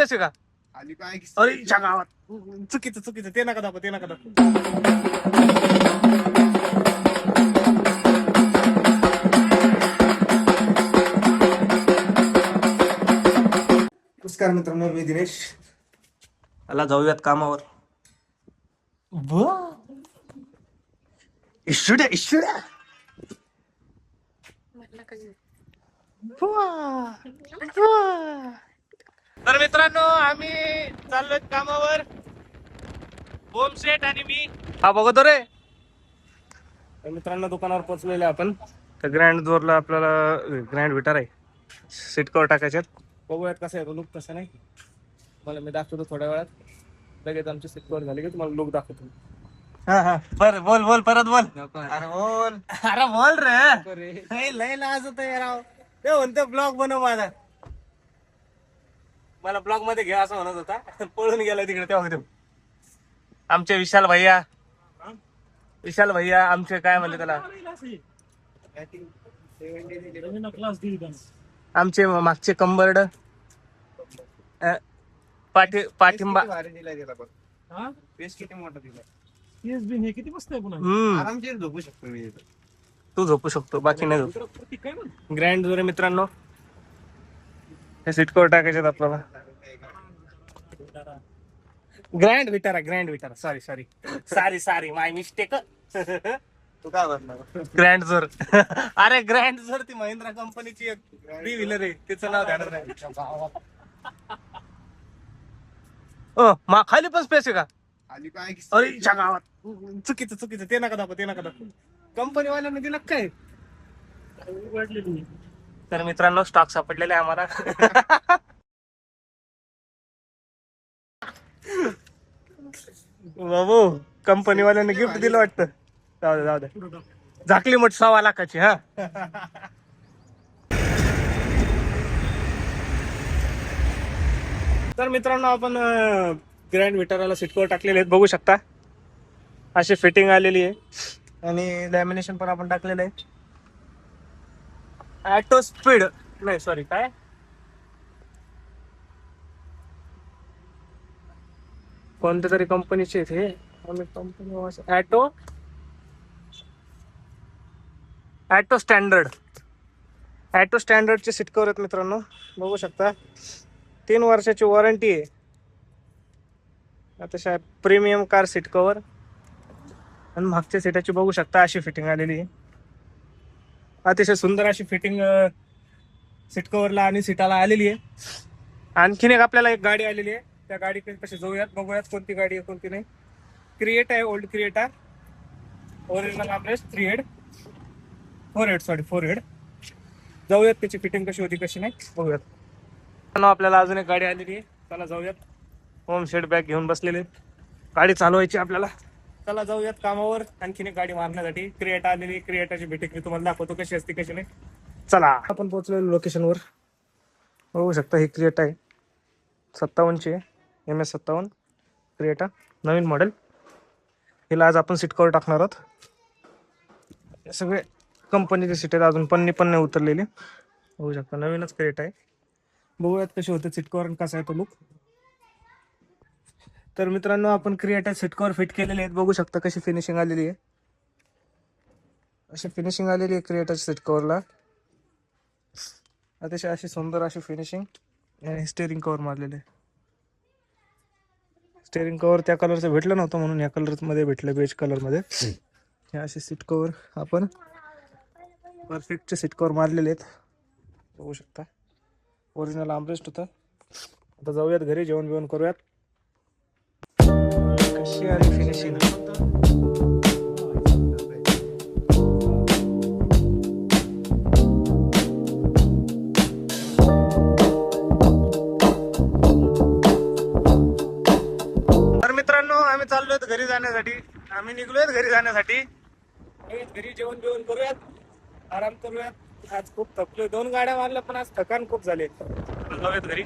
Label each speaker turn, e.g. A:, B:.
A: Space आहे का?
B: आणि काय
A: अरे इच्छा गावात. चुकीचं चुकीचं. ते नका दाखव ते नका दाखव नमस्कार मित्रांनो मी दिनेश. आला जाऊयात कामावर. इशुड्या इशुड्या तर मित्रांनो आम्ही चाललोय कामावर. होम सेट आणि मी. हा बघतो रे. तर मित्रांनो दुकानावर पोहोचलेले आपण. तर ग्रँड जोरला आपल्याला ग्रँड विटार आहे. सीट कवर टाकायच्यात बघूयात कसं आहे लुक तसं नाही. मला मी दाखवतो थोड्या वेळात. लगेच आमची सीट कवर झाली की तुम्हाला लुक दाखवतो. हा हा. बर बोल बोल परत बोल.
B: अरे बोल.
A: अरे बोल रे. लय लय लाज होत राव. ते म्हणतो ब्लॉग बनव माझा. मला ब्लॉगमध्ये घ्या असं म्हणत होता. पळून गेला तिकडे तेव्हा तो आमचे विशाल भैया. विशाल भैया आमचे काय म्हणले त्याला? आमचे मागचे कंबर्ड. पाठी पाठिंबा.
B: पेस
C: हे किती मस्त आहे पुन्हा
B: आरामशीर झोपू शकतो मी.
A: तू झोपू. शकतो बाकी नाही झोपू ग्रँड जोरे मित्रांनो हे सीट कवर टाकायचे आपल्याला. Grand Vitara Grand Vitara sorry sorry sorry sorry my mistake
B: तू काय म्हणणार
A: ग्रँड जोर अरे ग्रँड जोर ती महिंद्रा कंपनीची एक थ्री व्हीलर आहे. तिचं नाव ध्यानात नाही ओ मा खाली पण स्पेस आहे का?
B: आणि काय
A: अरे इच्छा गावात. चुकीचं चुकीचं. ते नका दाखव ते नका दाखव. कंपनी वाल्याने दिलं काय?
C: वाटले तुम्ही
A: तर मित्रांनो स्टॉक सापडलेला आहे आम्हाला. बाबू कंपनी वाल्याने गिफ्ट दिलं वाटतं. जाऊ दे जाऊ दे. झाकली मोठ सव्वा लाखाची हा. तर मित्रांनो आपण ग्रँड विटाराला सिटकोर टाकलेले आहेत. बघू शकता. अशी फिटिंग आलेली आहे. आणि लॅमिनेशन पण आपण टाकलेलं आहे. ऍटो स्पीड नाही सॉरी काय? कोणत्या तरी कंपनीचे आहेत हे? Company auto auto standard auto स्टँडर्डचे seat cover आहेत मित्रांनो. बघू शकता. तीन वर्षाची वॉरंटी आहे. अतिशय प्रीमियम कार सीट कवर आणि मागच्या सीटाची बघू शकता अशी फिटिंग आलेली आहे. अतिशय सुंदर अशी फिटिंग सीट कव्हरला आणि सीटाला आलेली आहे. आणखीन एक आपल्याला एक गाडी आलेली आहे. त्या गाडीकडे कशी जाऊयात बघूयात कोणती गाडी आहे कोणती नाही. क्रिएट आहे ओल्ड क्रिएट आहे original आपलेस three head four head sorry four head जाऊयात त्याची फिटिंग कशी होती कशी नाही बघूयात. आपल्याला अजून एक गाडी आलेली आहे. चला जाऊयात. होम शेड बॅग घेऊन बसलेले गाडी चालवायची आपल्याला. चला जाऊयात कामावर. आणखीन एक गाडी मारण्यासाठी. क्रिएट आलेली क्रिएटाची भेटीक मी तुम्हाला दाखवतो कशी असते कशी नाही. चला. आपण पोहोचलेलो लोकेशनवर बघू शकता ही क्रिएट आहे. सत्तावन्नची आहे. एम एस सत्तावन्न क्रिएटा नवीन मॉडेल हिला आज आपण सीट कवर टाकणार आहोत. हे सगळे कंपनीचे सीट आहेत. अजून पन्नी पण नाही उतरलेली. होऊ शकता नवीनच क्रिएट आहे. बघूयात कसे होते सीट कवर आणि कसा आहे तो लुक तर मित्रांनो आपण क्रिएटा सीट कवर फिट केलेले आहेत. बघू शकता कशी फिनिशिंग आलेली आहे. अशी फिनिशिंग आलेली आहे क्रिएटाच्या सीट कवरला अतिशय अशी सुंदर अशी फिनिशिंग आणि स्टेअरिंग कवर मारलेले स्टेअरिंग कवर त्या कलरचं भेटलं नव्हतं म्हणून या कलरमध्ये भेटलं बेज कलरमध्ये. हे असे सीट कवर आपण परफेक्टचे सीट कवर मारलेले आहेत. बघू शकता. ओरिजिनल आमरेस्ट होतं. आता जाऊयात घरी जेवण बिवण करूयात. कशी आली फिनिशिंग जाण्यासाठी. घरी जेवण बिवण करूयात. आराम करूयात. आज खूप थकलोय. दोन गाड्या मारल्या पण आज थकान खूप झाले जाऊयात घरी.